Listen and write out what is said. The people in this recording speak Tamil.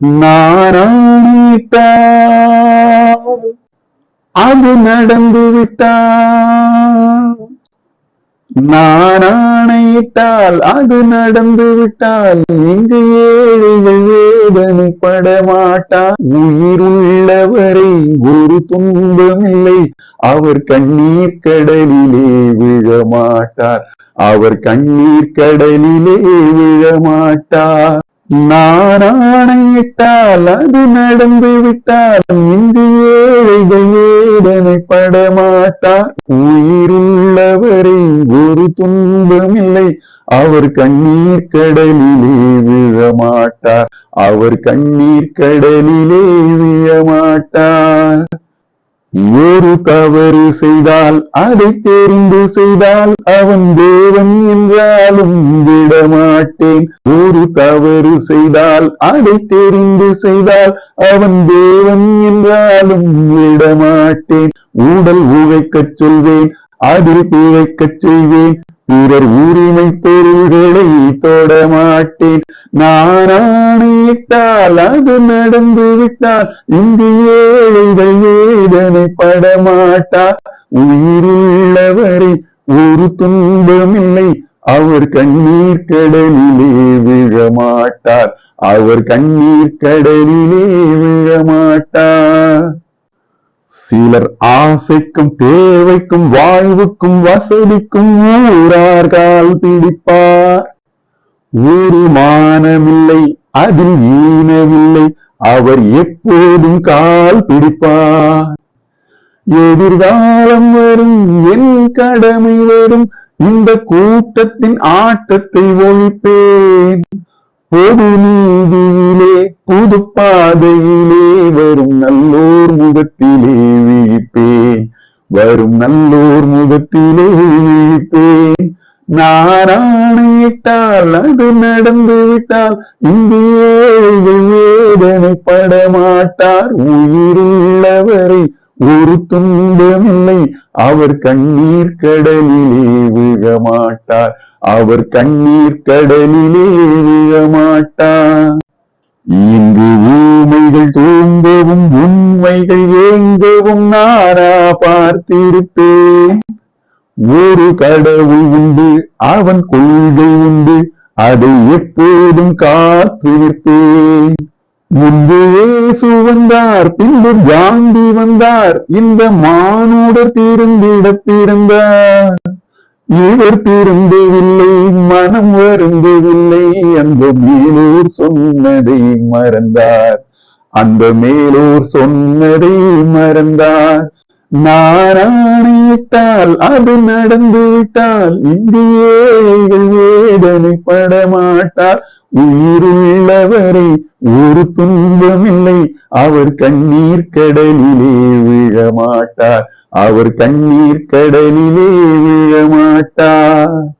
நாராணிட்டால் அது நடந்து விட்டால் நாராணையிட்டால் அது நடந்து விட்டால் இங்கு ஏழைகள் வேதனைப்பட மாட்டார் உயிருள்ளவரை ஒரு துன்பமில்லை. அவர் கண்ணீர் கடலிலே விழமாட்டார். அவர் கண்ணீர் கடலிலே விழமாட்டார். நாராணையிட்டால் அது நடந்து விட்டால் இங்கு ஏழைகள் ஏதனை படமாட்டார் உயிருள்ளவரை ஒரு துன்பமில்லை. அவர் கண்ணீர் கடலிலே விழமாட்டார். அவர் கண்ணீர் கடலிலே விழமாட்டார். ஒரு தவறு செய்தால் அதை தெரிந்து செய்தால் அவன் தேவன் என்றாலும் விடமாட்டேன். ஒரு தவறு செய்தால் அதை தெரிந்து செய்தால் அவன் தேவன் என்றாலும் விடமாட்டேன். ஊடல் உழைக்கச் சொல்வேன் அதில் பிழைக்கச் செய்வேன். பிறர் உரிமை பொருள்களை தொடமா நான் நாராணிட்டால் அது நடந்து விட்டால் இங்கு ஏழைகள் வேதனை படமாட்டார் உயிருள்ளவரை ஒரு துன்பமில்லை அவர் கண்ணீர் கடலிலே விழமாட்டார். அவர் கண்ணீர் கடலிலே விழமாட்டார் சிலர் ஆசைக்கும் தேவைக்கும் வாழ்வுக்கும் வசதிக்கும் ஊரார்கால் பிடிப்பார். ஒரு மானமில்லை அதில் ஈனமில்லை அவர் எப்போதும் கால் பிடிப்பார். எதிர்காலம் வரும் என் கடமை வரும் இந்த கூட்டத்தின் ஆட்டத்தை ஒழிப்பேன். பொது நீதியிலே புது பாதையிலே வரும் நல்லோர் முகத்திலே விழிப்பேன். வரும் நல்லோர் முகத்திலே விழிப்பேன். நாராணையிட்டால் அது நடந்து விட்டால் வேதனை படமாட்டார் உயிருள்ளவரை ஒரு துன்பமில்லை. அவர் கண்ணீர் கடலிலே விழமாட்டார். அவர் கண்ணீர் கடலிலே விழமாட்டார். இங்கு ஊமைகள் தூங்கவும் உண்மைகள் ஏங்கவும் நாரா பார்த்திருப்பேன். ஒரு கடவுள் உண்டு அவன் கொள்கை உண்டு அதை எப்போதும் காத்து நிற்பேன். முன்பு இயேசு வந்தார் பின்பு காந்தி வந்தார் இந்த மானுடர் தீர்ந்திட பிறந்தார் இவர் திருந்தவில்லை மனம் வருந்தவில்லை அந்த மேலூர் சொன்னதை மறந்தார். அந்த மேலூர் சொன்னதை மறந்தார். நாராயணியிட்டால் அது நடந்துவிட்டால் இந்தியேகள் வேதனை படமாட்டார் உயிருள்ளவரை ஒரு துன்பமில்லை அவர் கண்ணீர் கடலிலே விழமாட்டார். அவர் கண்ணீர் கடலிலே விழமாட்டார்.